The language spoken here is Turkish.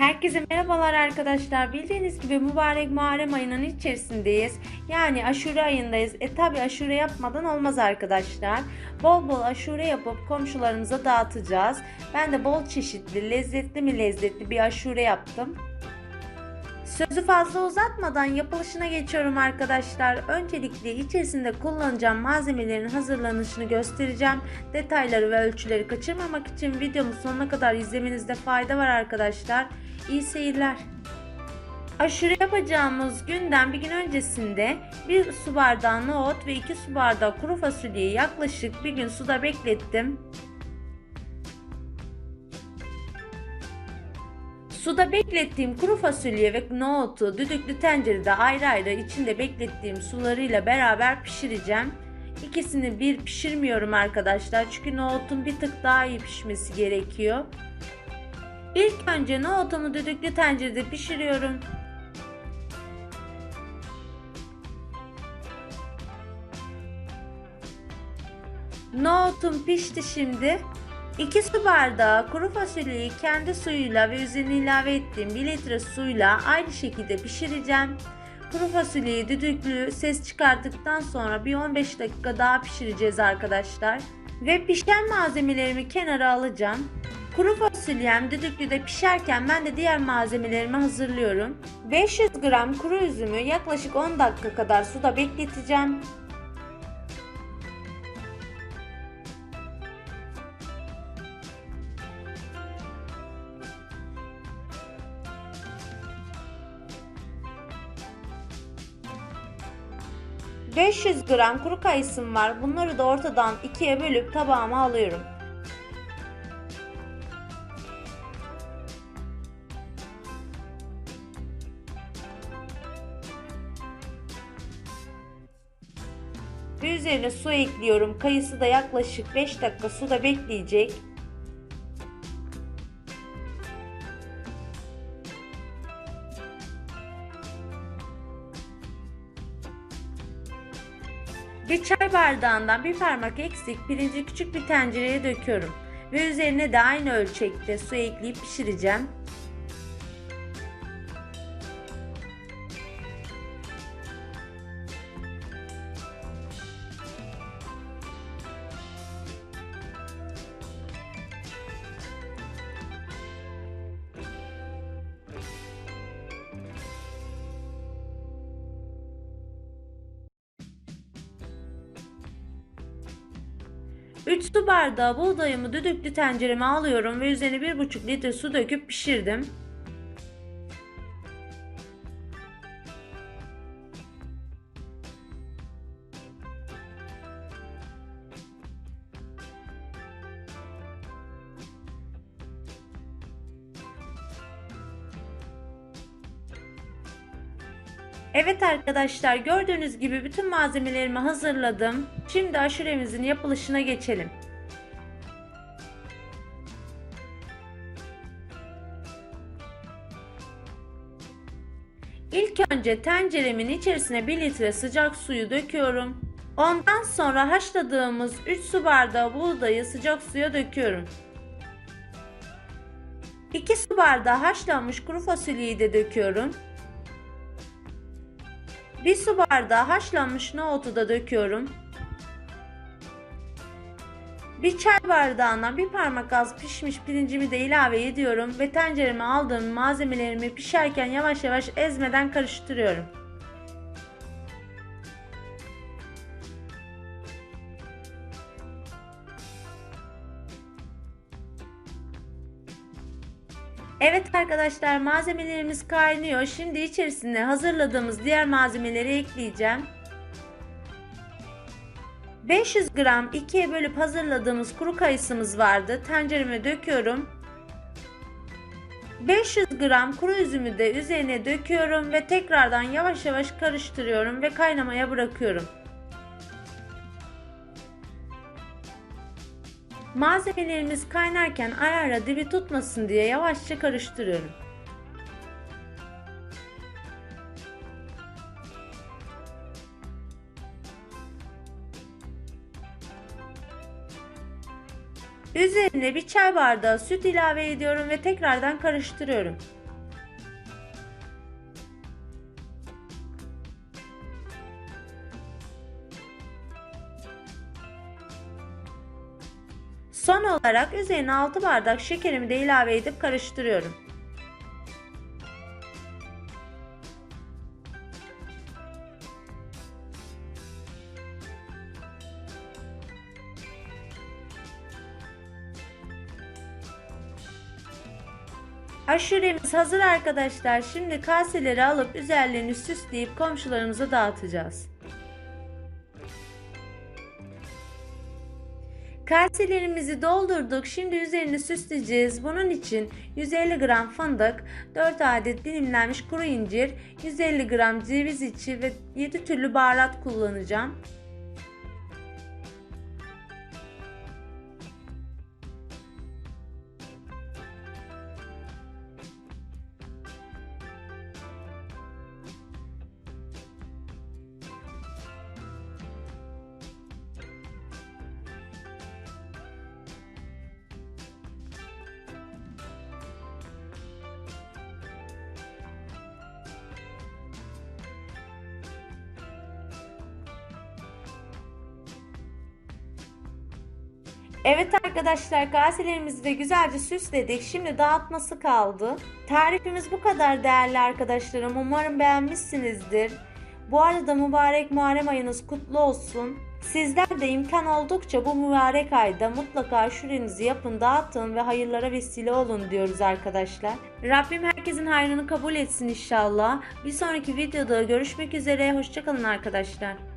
Herkese merhabalar arkadaşlar. Bildiğiniz gibi mübarek Muharrem ayının içerisindeyiz. Yani aşure ayındayız. E tabi aşure yapmadan olmaz arkadaşlar. Bol bol aşure yapıp komşularımıza dağıtacağız. Ben de bol çeşitli, lezzetli mi lezzetli bir aşure yaptım. Sözü fazla uzatmadan yapılışına geçiyorum arkadaşlar. Öncelikle içerisinde kullanacağım malzemelerin hazırlanışını göstereceğim. Detayları ve ölçüleri kaçırmamak için videomu sonuna kadar izlemenizde fayda var arkadaşlar. İyi seyirler. Aşure yapacağımız günden bir gün öncesinde 1 su bardağı nohut ve 2 su bardağı kuru fasulyeyi yaklaşık bir gün suda beklettim. Suda beklettiğim kuru fasulye ve nohutu düdüklü tencerede ayrı ayrı içinde beklettiğim sularıyla beraber pişireceğim. İkisini bir pişirmiyorum arkadaşlar çünkü nohutun bir tık daha iyi pişmesi gerekiyor. İlk önce nohutumu düdüklü tencerede pişiriyorum. Nohutum pişti şimdi. 2 su bardağı kuru fasulyeyi kendi suyuyla ve üzerine ilave ettiğim 1 litre suyla aynı şekilde pişireceğim. Kuru fasulyeyi düdüklü ses çıkarttıktan sonra bir 15 dakika daha pişireceğiz arkadaşlar. Ve pişen malzemelerimi kenara alacağım. Kuru fasulyem düdüklüde pişerken ben de diğer malzemelerimi hazırlıyorum. 500 gram kuru üzümü yaklaşık 10 dakika kadar suda bekleteceğim. 500 gram kuru kayısım var. Bunları da ortadan ikiye bölüp tabağıma alıyorum. Ve üzerine su ekliyorum. Kayısı da yaklaşık 5 dakika suda bekleyecek. Bir çay bardağından bir parmak eksik pirinci küçük bir tencereye döküyorum ve üzerine de aynı ölçekte su ekleyip pişireceğim. Üç su bardağı buğdayımı düdüklü tencereme alıyorum ve üzerine 1,5 litre su döküp pişirdim. Evet arkadaşlar gördüğünüz gibi bütün malzemelerimi hazırladım. Şimdi aşuremizin yapılışına geçelim. İlk önce tenceremin içerisine 1 litre sıcak suyu döküyorum. Ondan sonra haşladığımız 3 su bardağı buğdayı sıcak suya döküyorum. 2 su bardağı haşlanmış kuru fasulyeyi de döküyorum. Bir su bardağı haşlanmış nohutu da döküyorum. Bir çay bardağına bir parmak az pişmiş pirincimi de ilave ediyorum ve tencereme aldığım malzemelerimi pişerken yavaş yavaş ezmeden karıştırıyorum. Arkadaşlar malzemelerimiz kaynıyor. Şimdi içerisine hazırladığımız diğer malzemeleri ekleyeceğim. 500 gram ikiye bölüp hazırladığımız kuru kayısımız vardı. Tencereme döküyorum. 500 gram kuru üzümü de üzerine döküyorum ve tekrardan yavaş yavaş karıştırıyorum ve kaynamaya bırakıyorum. Malzemelerimiz kaynarken ara ara dibi tutmasın diye yavaşça karıştırıyorum. Üzerine bir çay bardağı süt ilave ediyorum ve tekrardan karıştırıyorum. Son olarak üzerine 6 bardak şekerimi de ilave edip karıştırıyorum. Aşuremiz hazır arkadaşlar. Şimdi kaseleri alıp üzerlerini süsleyip komşularımıza dağıtacağız. Kaselerimizi doldurduk. Şimdi üzerini süsleyeceğiz. Bunun için 150 gram fındık, 4 adet dilimlenmiş kuru incir, 150 gram ceviz içi ve 7 türlü baharat kullanacağım. Evet arkadaşlar kaselerimizi de güzelce süsledik. Şimdi dağıtması kaldı. Tarifimiz bu kadar değerli arkadaşlarım. Umarım beğenmişsinizdir. Bu arada mübarek Muharrem ayınız kutlu olsun. Sizler de imkan oldukça bu mübarek ayda mutlaka şurenizi yapın, dağıtın ve hayırlara vesile olun diyoruz arkadaşlar. Rabbim herkesin hayrını kabul etsin inşallah. Bir sonraki videoda görüşmek üzere. Hoşçakalın arkadaşlar.